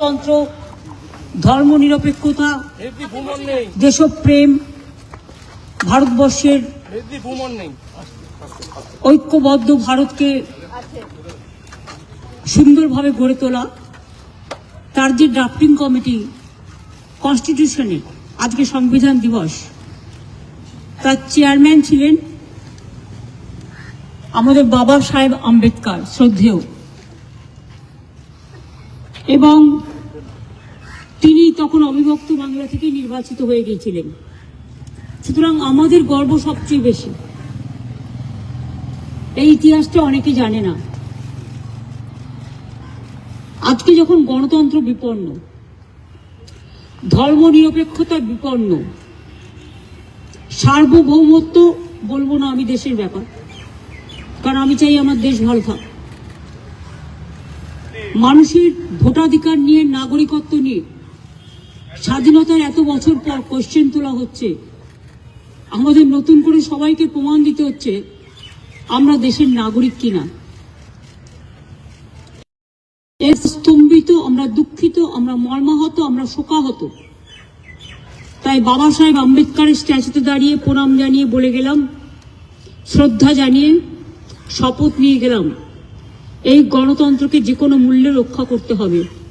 গণতন্ত্র ভ্রমণ নেই। দেশপ্রেম ভারতবর্ষের ঐক্যবদ্ধ ভারতকে সুন্দরভাবে গড়ে তোলা তার যে ড্রাফটিং কমিটি কনস্টিটিউশনে আজকে সংবিধান দিবস তার চেয়ারম্যান ছিলেন আমাদের বাবা সাহেব আম্বেদকর শ্রদ্ধেয়। এবং তিনি তখন অবিভক্ত বাংলা থেকে নির্বাচিত হয়ে গিয়েছিলেন। সুতরাং আমাদের গর্ব সবচেয়ে বেশি। এই ইতিহাসটা অনেকে জানে না। আজকে যখন গণতন্ত্র বিপন্ন ধর্ম নিরপেক্ষতা বিপন্ন, সার্বভৌমত্ব বলব না আমি দেশের ব্যাপার, কারণ আমি চাই আমার দেশ ভালো থাক। মানুষের ভোটাধিকার নিয়ে, নাগরিকত্ব নিয়ে, স্বাধীনতার এত বছর পর কোশ্চেন তোলা হচ্ছে। আমাদের নতুন করে সবাইকে প্রমাণ দিতে হচ্ছে, আমরা দেশের নাগরিক কিনা। এর স্তম্ভিত, আমরা দুঃখিত, আমরা মর্মাহত, আমরা শোকাহত। তাই বাবা সাহেব আম্বেদকারের স্ট্যাচুতে দাঁড়িয়ে প্রণাম জানিয়ে বলে গেলাম, শ্রদ্ধা জানিয়ে শপথ নিয়ে গেলাম। এই গণতন্ত্রকে যে কোনো মূল্যে রক্ষা করতে হবে।